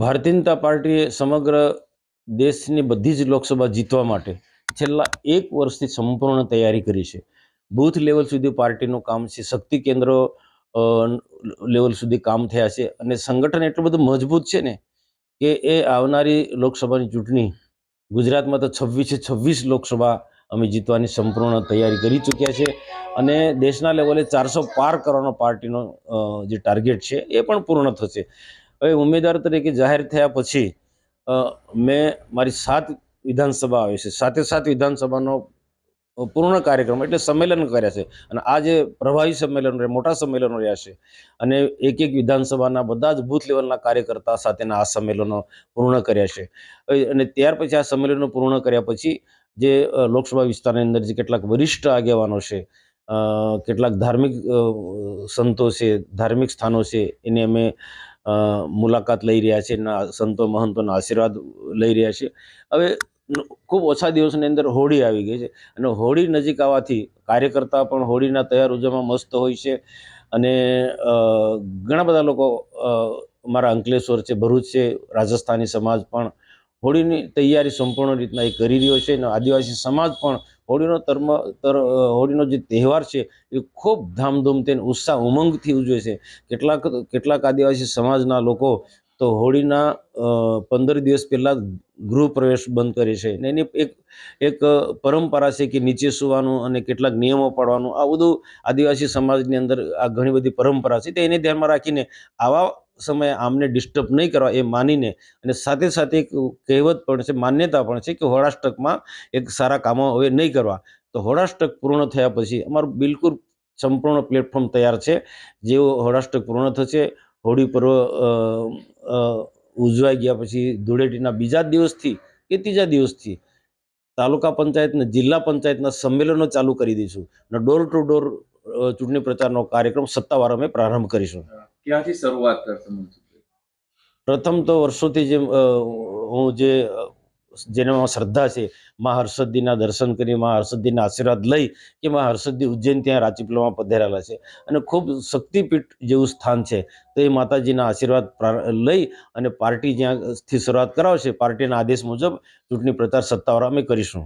ભારતીય જનતા પાર્ટીએ સમગ્ર દેશની બધી જ લોકસભા જીતવા માટે છેલ્લા એક વર્ષથી સંપૂર્ણ તૈયારી કરી છે. બૂથ લેવલ સુધી પાર્ટીનું કામ છે, શક્તિ કેન્દ્રો લેવલ સુધી કામ થયા છે અને સંગઠન એટલું બધું મજબૂત છે ને કે એ આવનારી લોકસભાની ચૂંટણી ગુજરાતમાં તો છવ્વીસે છવ્વીસ લોકસભા અમે જીતવાની સંપૂર્ણ તૈયારી કરી ચૂક્યા છે અને દેશના લેવલે ચારસો પાર કરવાનો પાર્ટીનો જે ટાર્ગેટ છે એ પણ પૂર્ણ થશે. હવે ઉમેદવાર તરીકે જાહેર થયા પછી મેં મારી સાત વિધાનસભા આવી છે. સાતે સાત વિધાનસભાનો પૂર્ણ કાર્યક્રમ એટલે સંમેલન કર્યા છે. અને આ જે પ્રભાવી સંમેલન રહ્યા મોટા સંમેલનો રહ્યા છે. અને એક એક વિધાનસભાના બધા જ બૂથ લેવલના કાર્યકર્તા સાથેના આ સંમેલનો પૂર્ણ કર્યા છે. અને ત્યાર પછી આ સંમેલનો પૂર્ણ કર્યા પછી, જે લોકસભા વિસ્તારની અંદર જે કેટલાક વરિષ્ઠ આગેવાનો છે કેટલાક ધાર્મિક સંતો છે, ધાર્મિક સ્થાનો છે, એને અમે મુલાકાત લઈ રહ્યા છે એના સંતો મહંતોના આશીર્વાદ લઈ રહ્યા છે. હવે ખૂબ ઓછા દિવસની અંદર હોળી આવી ગઈ છે અને હોળી નજીક આવવાથી કાર્યકર્તા પણ હોળીના તૈયાર ઉજવવામાં મસ્ત હોય છે અને ઘણા બધા લોકો મારા અંકલેશ્વર છે, ભરૂચ છે, રાજસ્થાની સમાજ પણ હોળીની તૈયારી સંપૂર્ણ રીતના એ કરી રહ્યો છે અને આદિવાસી સમાજ પણ હોળીનો તર્મ તર, હોળીનો જે તહેવાર છે એ ખૂબ ધામધૂમ તેને ઉત્સાહ ઉમંગથી ઉજવે છે. કેટલાક કેટલાક આદિવાસી સમાજના લોકો તો હોળીના પંદર દિવસ પહેલાં ગૃહ પ્રવેશ બંધ કરે છે. ને એની એક એક પરંપરા છે કે નીચે સુવાનું અને કેટલાક નિયમો પાડવાનું આ બધું આદિવાસી સમાજની અંદર આ ઘણી બધી પરંપરા છે. તો એને ધ્યાનમાં રાખીને આવા સમયે આમને ડિસ્ટર્બ નહીં કરવા એ માનીને અને સાથે સાથે એક કહેવત પણ છે, માન્યતા પણ છે કે હોળાષ્ટકમાં એક સારા કામો હવે નહીં કરવા. તો હોળાષ્ટક પૂર્ણ થયા પછી અમારું બિલકુલ સંપૂર્ણ પ્લેટફોર્મ તૈયાર છે. જેવો હોળાષ્ટક પૂર્ણ થશે, હોળી પર્વ ઉજવાઈ ગયા પછી ધૂળેટીના બીજા દિવસથી કે ત્રીજા દિવસથી તાલુકા પંચાયતને, જિલ્લા પંચાયતના સંમેલનો ચાલુ કરી દઈશું. અને ડોર ટુ ડોર ચૂંટણી પ્રચારનો કાર્યક્રમ સત્તાવાર અમે પ્રારંભ કરીશું. ક્યાંથી શરૂઆત કરશે પ્રથમ તો વર્ષોથી જે હું જે જેનામાં શ્રદ્ધા છે, મા હર્ષદ્દીના દર્શન કરી, મા હર્ષદ્દીના આશીર્વાદ લઈ કે મા હર્ષદ્દી ઉજ્જૈન ત્યાં રાચીપલામાં પધરાયેલા છે. અને ખૂબ શક્તિપીઠ જેવું સ્થાન છે, તો એ માતાજીના આશીર્વાદ લઈ અને પાર્ટી જ્યાંથી શરૂઆત કરાવશે, પાર્ટીના આદેશ મુજબ ચૂંટણી પ્રચાર સત્તાવાર અમે કરીશું.